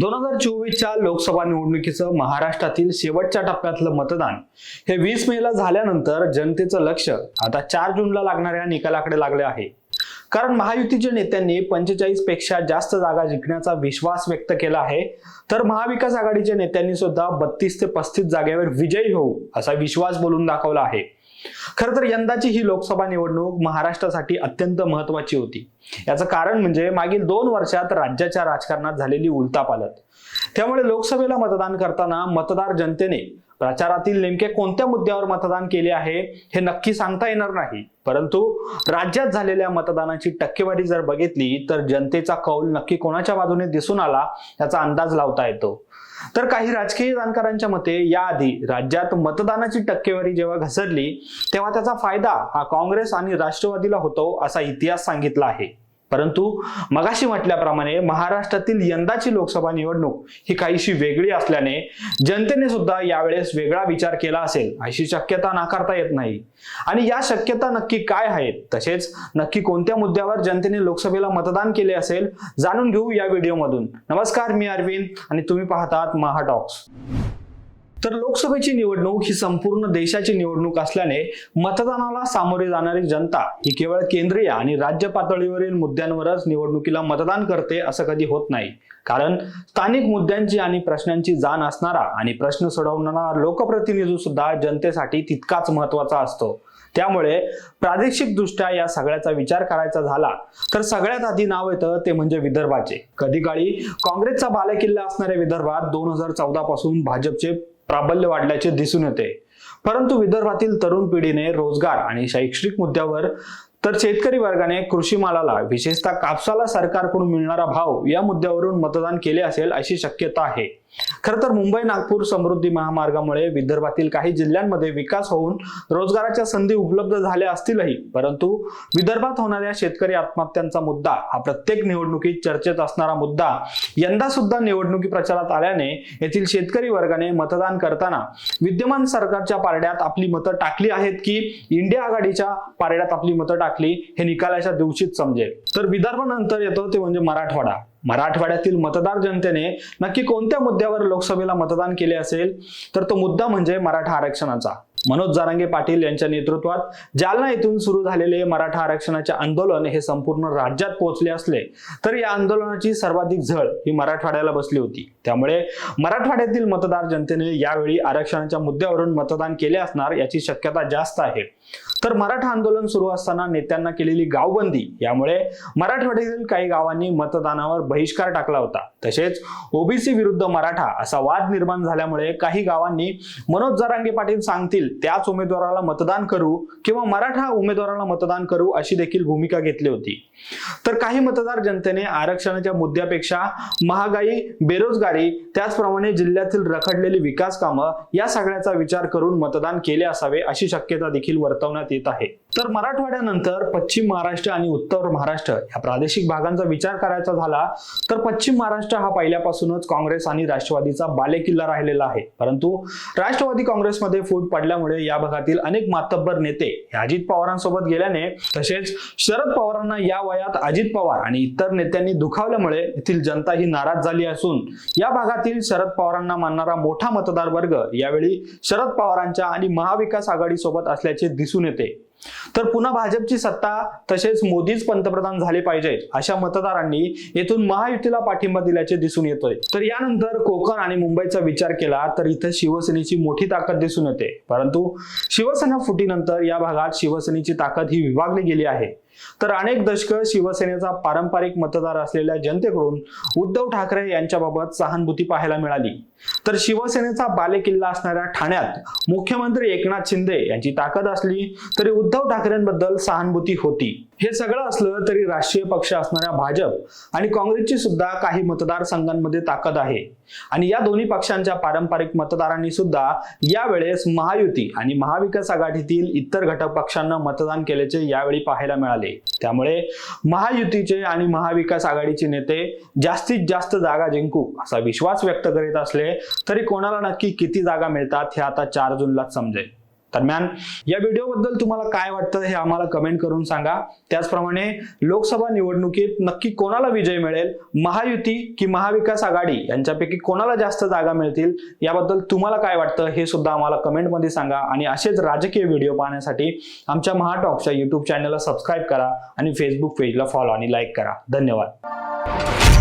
दोन हजार चोवीसच्या लोकसभा निवडणुकीचं महाराष्ट्रातील शेवटच्या टप्प्यातलं मतदान हे वीस मेला झाल्यानंतर जनतेचं लक्ष आता चार जूनला लागणाऱ्या निकालाकडे लागले आहे. कारण महायुतीच्या नेत्यांनी पंचेचाळीसपेक्षा जास्त जागा जिंकण्याचा विश्वास व्यक्त केला आहे. तर महाविकास आघाडीच्या नेत्यांनी सुद्धा बत्तीस ते पस्तीस जागेवर विजयी होऊ असा विश्वास बोलून दाखवला आहे. खरं तर यंदाची ही लोकसभा निवडणूक महाराष्ट्रासाठी अत्यंत महत्वाची होती. याचं कारण म्हणजे मागील दोन वर्षात राज्याच्या राजकारणात झालेली उलतापालट. त्यामुळे लोकसभेला मतदान करताना मतदार जनतेने प्रचारातील नेमके कोणत्या मुद्द्यावर मतदान केले आहे हे नक्की सांगता येणार नाही. परंतु राज्यात झालेल्या मतदानाची टक्केवारी जर बघितली तर जनतेचा कौल नक्की कोणाच्या बाजूने दिसून आला याचा अंदाज लावता येतो. तर काही राजकीय जाणकारांच्या मते याआधी राज्यात मतदानाची टक्केवारी जेव्हा घसरली तेव्हा त्याचा फायदा हा काँग्रेस आणि राष्ट्रवादीला होतो असा इतिहास सांगितला आहे. परंतु मगाशी म्हटल्याप्रमाणे महाराष्ट्रातील यंदाची लोकसभा निवडणूक ही काहीशी वेगळी असल्याने जनतेने सुद्धा यावेळेस वेगळा विचार केला असेल. अशी शक्यता नाकारता येत नाही. आणि या शक्यता नक्की काय आहेत? तसेच नक्की कोणत्या मुद्द्यावर जनतेने लोकसभेला मतदान केले असेल? जाणून घेऊ या व्हिडिओमधून. नमस्कार मी अरविंद आणि तुम्ही पाहतात महाटॉक्स तर लोकसभेची निवडणूक ही संपूर्ण देशाची निवडणूक असल्याने मतदानाला सामोरे जाणारी जनता ही केवळ केंद्रीय आणि राज्य पातळीवरील मुद्द्यांवरच निवडणुकीला मतदान करते असं कधी होत नाही. कारण स्थानिक मुद्द्यांची आणि प्रश्नांची जाण असणारा आणि प्रश्न सोडवणारा लोकप्रतिनिधी सुद्धा जनतेसाठी तितकाच महत्त्वाचा असतो. त्यामुळे प्रादेशिक दृष्ट्या या सगळ्याचा विचार करायचा झाला तर सगळ्यात आधी नाव येतं ते म्हणजे विदर्भाचे. कधी काळी काँग्रेसचा बालेकिल्ला असणाऱ्या विदर्भात दोन हजार चौदा पासून भाजपचे प्राबल्य वाढल्याचे दिसून येते. परंतु विदर्भातील तरुण पिढीने रोजगार आणि शैक्षणिक मुद्द्यावर तर शेतकरी वर्गाने कृषी मालाला विशेषतः कापसाला सरकारकडून मिळणारा भाव या मुद्द्यावरून मतदान केले असेल अशी शक्यता आहे. खरं तर मुंबई नागपूर समृद्धी महामार्गामुळे विदर्भातील काही जिल्ह्यांमध्ये विकास होऊन रोजगाराच्या संधी उपलब्ध झाल्या असतीलही. परंतु विदर्भात होणाऱ्या शेतकरी आत्महत्यांचा मुद्दा हा प्रत्येक निवडणुकीत चर्चेत असणारा मुद्दा यंदा सुद्धा निवडणुकी प्रचारात आल्याने येथील शेतकरी वर्गाने मतदान करताना विद्यमान सरकारच्या पारड्यात आपली मतं टाकली आहेत की इंडिया आघाडीच्या पारड्यात आपली मतं टाकली हे निकालाच्या दिवशीच समजेल. तर विदर्भानंतर येतो ते म्हणजे मराठवाडा. मराठवाड्यातील मतदार जनतेने नक्की कोणत्या मुद्द्यावर लोकसभेला मतदान केले असेल? तर तो मुद्दा म्हणजे मराठा आरक्षणाचा. मनोज जारांगे पाटील यांच्या नेतृत्वात जालना येथून सुरू झालेले मराठा आरक्षणाचे आंदोलन हे संपूर्ण राज्यात पोहोचले असले तर या आंदोलनाची सर्वाधिक झळ ही मराठवाड्याला बसली होती. त्यामुळे मराठवाड्यातील मतदार जनतेने यावेळी आरक्षणाच्या मुद्द्यावरून मतदान केले असणार याची शक्यता जास्त आहे. तर मराठा आंदोलन सुरू असताना नेत्यांना केलेली गावबंदी यामुळे मराठवाड्यातील काही गावांनी मतदानावर बहिष्कार टाकला होता. तसेच ओबीसी विरुद्ध मराठा असा वाद निर्माण झाल्यामुळे काही गावांनी मनोज जरांगे पाटील सांगतील त्याच उमेदवाराला मतदान करू किंवा मराठा उमेदवाराला मतदान करू अशी देखील भूमिका घेतली होती. तर काही मतदार जनतेने आरक्षणाच्या मुद्द्यापेक्षा महागाई बेरोजगारी त्याचप्रमाणे जिल्ह्यातील रखडलेली विकास कामं या सगळ्याचा विचार करून मतदान केले असावे अशी शक्यता देखील वर्तवण्यात येत आहे. तर मराठवाड्यानंतर पश्चिम महाराष्ट्र आणि उत्तर महाराष्ट्र या प्रादेशिक भागांचा विचार करायचा झाला तर पश्चिम महाराष्ट्र हा पहिल्यापासूनच काँग्रेस आणि राष्ट्रवादीचा बालेकिल्ला राहिलेला आहे. परंतु राष्ट्रवादी काँग्रेसमध्ये फूट पडल्यामुळे या भागातील अनेक मातब्बर नेते हे अजित पवारांसोबत गेल्याने तसेच शरद पवारांना या वयात अजित पवार आणि इतर नेत्यांनी दुखावल्यामुळे येथील जनता ही नाराज झाली असून या भागातील शरद पवारांना मानणारा मोठा मतदार वर्ग यावेळी शरद पवारांच्या आणि महाविकास आघाडी सोबत असल्याचे दिसून येते. तर पुन्हा भाजपची सत्ता तसेच मोदीच पंतप्रधान झाले पाहिजे अशा मतदारांनी येथून महायुतीला पाठिंबा दिल्याचे दिसून येतोय. तर यानंतर कोकण आणि मुंबईचा विचार केला तर इथं शिवसेनेची मोठी ताकद दिसून येते. परंतु शिवसेना फुटीनंतर या भागात शिवसेनेची ताकद ही विभागली गेली आहे. तर अनेक दशकं शिवसेनेचा पारंपरिक मतदार असलेल्या जनतेकडून उद्धव ठाकरे यांच्याबाबत सहानुभूती पाहायला मिळाली. तर शिवसेनेचा बालेकिल्ला असणाऱ्या ठाण्यात मुख्यमंत्री एकनाथ शिंदे यांची ताकद असली तरी उद्धव ठाकरेंबद्दल सहानुभूती होती. हे सगळं असलं तरी राष्ट्रीय पक्ष असणाऱ्या भाजप आणि काँग्रेसची सुद्धा काही मतदारसंघांमध्ये ताकद आहे. आणि या दोन्ही पक्षांच्या पारंपरिक मतदारांनी सुद्धा यावेळेस महायुती आणि महाविकास आघाडीतील इतर घटक पक्षांना मतदान केल्याचे यावेळी पाहायला मिळाले. त्यामुळे महायुतीचे आणि महाविकास आघाडीचे नेते जास्तीत जास्त जागा जिंकू असा विश्वास व्यक्त करीत असले तरी कोणाला नक्की किती जागा मिळतात हे आता चार जूनलाच समजेल. दरम्यान या व्हिडिओबद्दल तुम्हाला काय वाटतं हे आम्हाला कमेंट करून सांगा. त्याचप्रमाणे लोकसभा निवडणुकीत नक्की कोणाला विजय मिळेल? महायुती की महाविकास आघाडी? यांच्यापैकी कोणाला जास्त जागा मिळतील? याबद्दल तुम्हाला काय वाटतं? हे सुद्धा आम्हाला कमेंटमध्ये सांगा. आणि असेच राजकीय व्हिडिओ पाहण्यासाठी आमच्या महाटॉकच्या युट्यूब चॅनलला सबस्क्राईब करा आणि फेसबुक पेजला फॉलो आणि लाईक करा. धन्यवाद.